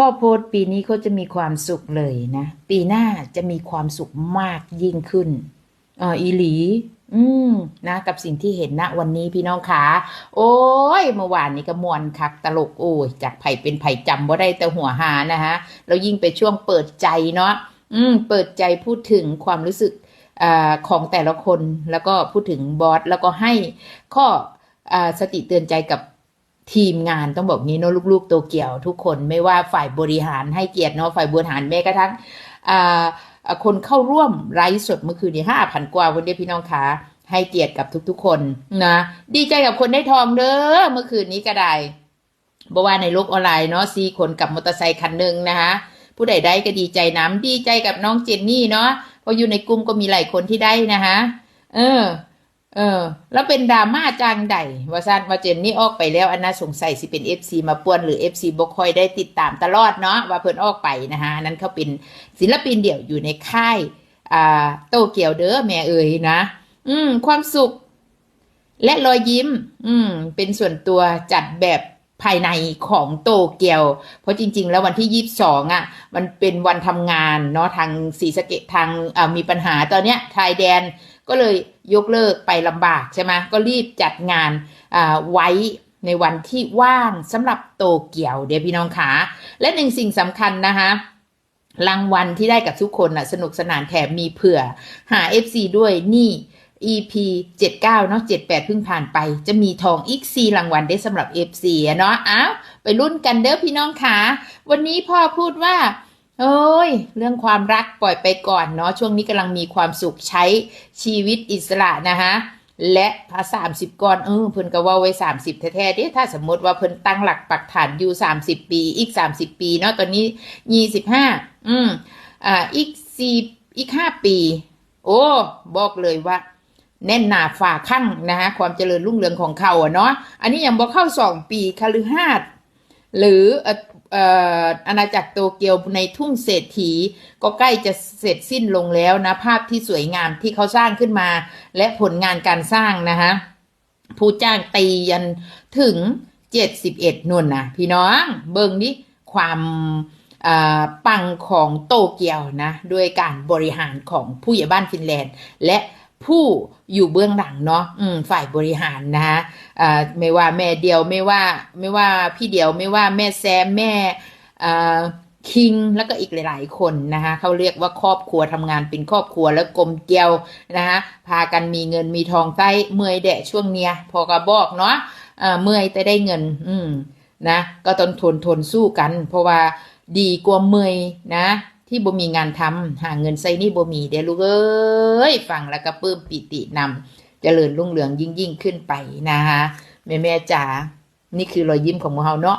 พ่อโพสปีนี้เขาจะมีความสุขเลยนะ ปีหน้าจะมีความสุขมากยิ่งขึ้นอ่าอีหลี อืมนะ กับสิ่งที่เห็นณวันนี้พี่น้องขาโอ้ยเมื่อวานนี้ก็มวนคักตลกโอ้ยจากไผ่เป็นไผ่จำว่าได้แต่หัวหานะฮะแล้วยิ่งไปช่วงเปิดใจเนาะอืม เปิดใจพูดถึงความรู้สึกอของแต่ละคนแล้วก็พูดถึงบอสแล้วก็ให้ข้ออสติเตือนใจกับ ทีมงานต้องบอกงี้เนาะลูกๆโตเกียวทุกคนไม่ว่าฝ่ายบริหารให้เกียรติเนาะฝ่ายบริหารแม้กระทั่งคนเข้าร่วมไลฟ์สดเมื่อคืนนี้ห้าพันกว่าคนเดียวพี่น้องคะให้เกียรติกับทุกๆ คนนะดีใจกับคนได้ทองเด้อเมื่อคืนนี้ก็ได้บอกว่าในโลกออนไลน์เนาะซีคนกับมอเตอร์ไซค์คันหนึ่งนะคะผู้ใดได้ก็ดีใจน้ำดีใจกับน้องเจนนี่เนาะพราะอยู่ในกลุ่มก็มีหลายคนที่ได้นะคะเออ เออ แล้วเป็นดราม่าจังใดว่าซันว่าเจนนี่ออกไปแล้วอันน่าสงสัยสิเป็น FC มาป่วนหรือ FC บกคอยได้ติดตามตลอดเนาะว่าเพิ่นออกไปนะคะนั้นเขาเป็นศิลปินเดี่ยวอยู่ในค่าย อ่า โตเกียวเด้อแม่เอ๋ยนะอืม ความสุข และรอยยิ้ม อืม เป็นส่วนตัวจัดแบบภายในของโตเกียว เพราะจริง ๆ แล้ววันที่ยี่สิบสองอะ มันเป็นวันทำงานเนาะทางสีสะเกตทางอ่ามีปัญหาตอนเนี้ยชายแดน ก็เลยยกเลิกไปลำบากใช่ไหมก็รีบจัดงานไว้ในวันที่ว่างสำหรับโตเกียวเดี๋ยวพี่น้องขาและหนึ่งสิ่งสำคัญนะคะรางวัลที่ได้กับทุกคนน่ะสนุกสนานแถมมีเผื่อหา FC ด้วยนี่ EP 79เนาะ78เพิ่งผ่านไป จะมีทองอีก4รางวัลได้สำหรับ FC เนาะอ้าวไปรุ่นกันเด้อพี่น้องขาวันนี้พ่อพูดว่า โอ้ย เรื่องความรักปล่อยไปก่อนเนาะช่วงนี้กำลังมีความสุขใช้ชีวิตอิสระนะคะและพาสามสิบก่อนเออเพิ่นก็ว่าไว้สามสิบแท้ๆเด้ถ้าสมมติว่าเพิ่นตั้งหลักปักฐานอยู่สามสิบปีอีกสามสิบปีเนาะตอนนี้ยี่สิบห้าอืมอ่าอีกสี่อีกห้าปี โอ้บอกเลยว่า แน่นหนาฝ่าขั้งนะฮะความเจริญรุ่งเรืองของเขาอะเนาะอันนี้ยังบอกเข้าสองปีคฤหาสน์หรือ อ่อเอ่ออาณาจักรโตเกียวในทุ่งเศรษฐี ก็ใกล้จะเสร็จสิ้นลงแล้วนะ ภาพที่สวยงามที่เขาสร้างขึ้นมา และผลงานการสร้างนะฮะผู้จ้างตียันถึงเจ็ดสิบเอ็ดนุ่นนะพี่น้องเบิ่งนี่ความอ่าปังของโตเกียวนะ ด้วยการบริหารของผู้ใหญ่บ้านฟินแลนด์ และ ผู้อยู่เบื้องหลังเนาะฝ่ายบริหารนะฮะไม่ว่าแม่เดียวไม่ว่าไม่ว่าพี่เดียวไม่ว่าแม่แซมแม่คิงแล้วก็อีกหลาย ๆ คนนะคะเขาเรียกว่าครอบครัวทำงานเป็นครอบครัวแล้วกลมเกลียวนะคะพากันมีเงินมีทองใต้เมื่อยแดะช่วงเนี้ยพอกระบอกเนาะเมื่อยแต่ได้เงิน อืมนะ ก็ต้องทนทนสู้กัน เพราะว่าดีกว่าเมอยนะ ที่บ่มีงานทำหาเงินใส่นี่บ่มีเดี๋ยวลูกเอ้ยฟังแล้วก็ปลื้มปิตินำเจริญรุ่งเรืองยิ่งยิ่งขึ้นไปนะคะแม่แม่จ๋านี่คือรอยยิ้มของมูเฮาเนาะ